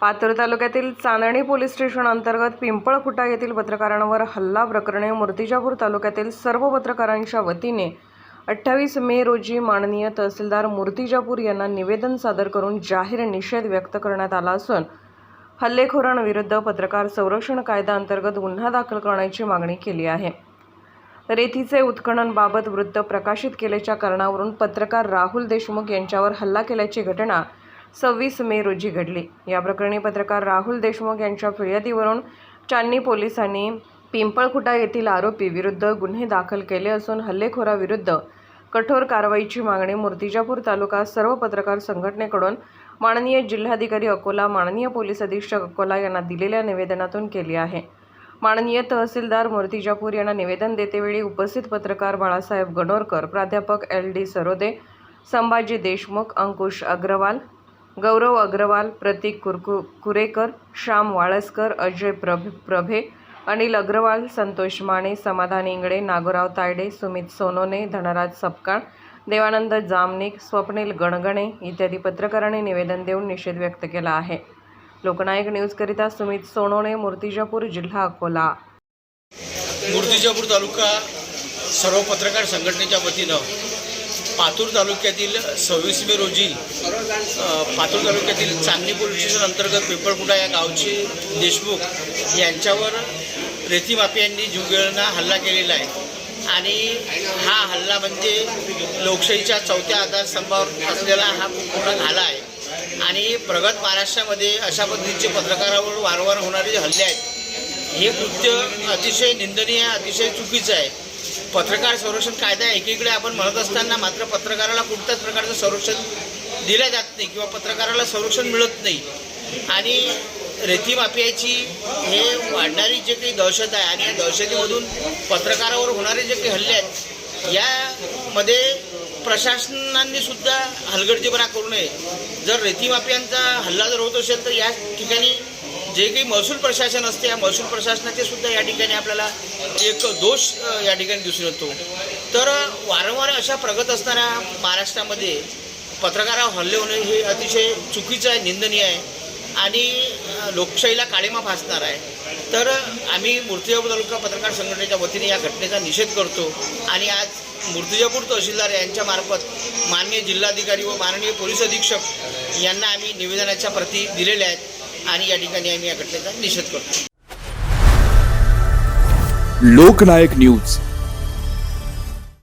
पाथर तालुक्यातील चांदणी police station अंतर्गत पिंपळखुटा येथील पत्रकारांवर हल्ला प्रकरणी मूर्तिजापूर तालुक्यातील सर्व पत्रकारांच्या वतीने अठ्ठावीस मे रोजी माननीय तहसीलदार मूर्तिजापूर यांना निवेदन सादर करून जाहीर निषेध व्यक्त करण्यात आला असून हल्लेखोरांविरुद्ध पत्रकार संरक्षण कायदा अंतर्गत गुन्हा दाखल करण्याची मागणी केली आहे. रेतीचे उत्खननबाबत वृत्त प्रकाशित केल्याच्या कारणावरून पत्रकार राहुल देशमुख यांच्यावर हल्ला केल्याची घटना सव्वीस मे रोजी घडली. या प्रकरणी पत्रकार राहुल देशमुख यांच्या फिर्यादीवरून चांदणी पोलिसांनी पिंपळखुटा येथील आरोपी विरुद्ध गुन्हे दाखल केले असून हल्लेखोराविरुद्ध कठोर कारवाईची मागणी मूर्तिजापूर तालुका सर्व पत्रकार संघटनेकडून माननीय जिल्हाधिकारी अकोला माननीय पोलीस अधीक्षक अकोला यांना दिलेल्या निवेदनातून केली आहे. माननीय तहसीलदार मूर्तिजापूर यांना निवेदन देतेवेळी उपस्थित पत्रकार बाळासाहेब गणोरकर प्राध्यापक एल डी सरोदे संभाजी देशमुख अंकुश अग्रवाल गौरव अग्रवाल प्रतीक कुरकु कुरेकर श्याम वाळसकर अजय प्रभ प्रभे अनिल अग्रवाल संतोष माने समाधान इंगळे नागोराव तायडे सुमित सोनोने धनराज सपकाळ देवानंद जामनिक स्वप्नील गणगणे इत्यादी पत्रकारांनी निवेदन देऊन निषेध व्यक्त केला आहे. लोकनायक न्यूजकरिता सुमित सोनोने मूर्तिजापूर जिल्हा अकोला. मूर्तिजापूर तालुका सर्व पत्रकार संघटनेच्या वतीनं पातूर तालुक्यातील सव्वीस मे रोजी पातूर तालुक्यातील चांदणी पोलीस स्टेशन अंतर्गत पिंपळकुटा या गावचे देशमुख यांच्यावर रेती माफियांनी जीवघेणा हल्ला केलेला आहे. आणि हा हल्ला म्हणजे लोकशाहीच्या चौथ्या आधारस्तंभावर असलेला हा खूप मोठा घाला आहे. आणि प्रगत महाराष्ट्रामध्ये अशा पद्धतीचे पत्रकारावर वारंवार होणारे जे हल्ले आहेत हे कृत्य अतिशय निंदनीय अतिशय चुकीचं आहे. पत्रकार संरक्षण कायदा एकीकडे आपण म्हणत असताना मात्र पत्रकाराला कुठल्याच प्रकारचं संरक्षण दिलं जात नाही किंवा पत्रकाराला संरक्षण मिळत नाही. आणि रेती माफियाची हे वाढणारी जे काही दहशत आहे आणि या दहशतीमधून पत्रकारावर होणारे जे काही हल्ले आहेत यामध्ये प्रशासनाने सुद्धा हलगर्जीपणा करू नये. जर रेती माफियांचा हल्ला जर होत असेल तर या ठिकाणी जे काही महसूल प्रशासन असते या महसूल प्रशासनाचे सुद्धा या ठिकाणी आपल्याला एक दोष या ठिकाणी दिसून येतो. तर वारंवार अशा प्रगत असणाऱ्या महाराष्ट्रामध्ये पत्रकारावर हल्ले होणे हे अतिशय चुकीचं आहे निंदनीय आहे. आणि लोकशाहीला काळीमा फासणार आहे. तर आम्ही मूर्तिजापूर तालुका पत्रकार संघटनेच्या वतीने या घटनेचा निषेध करतो. आणि आज मूर्तिजापूर तहसीलदार यांच्यामार्फत माननीय जिल्हाधिकारी व माननीय पोलीस अधीक्षक यांना आम्ही निवेदनाच्या प्रती दिलेल्या आहेत. आणि या ठिकाणी आम्ही या घटनेचा निषेध करतो. लोकनायक न्यूज.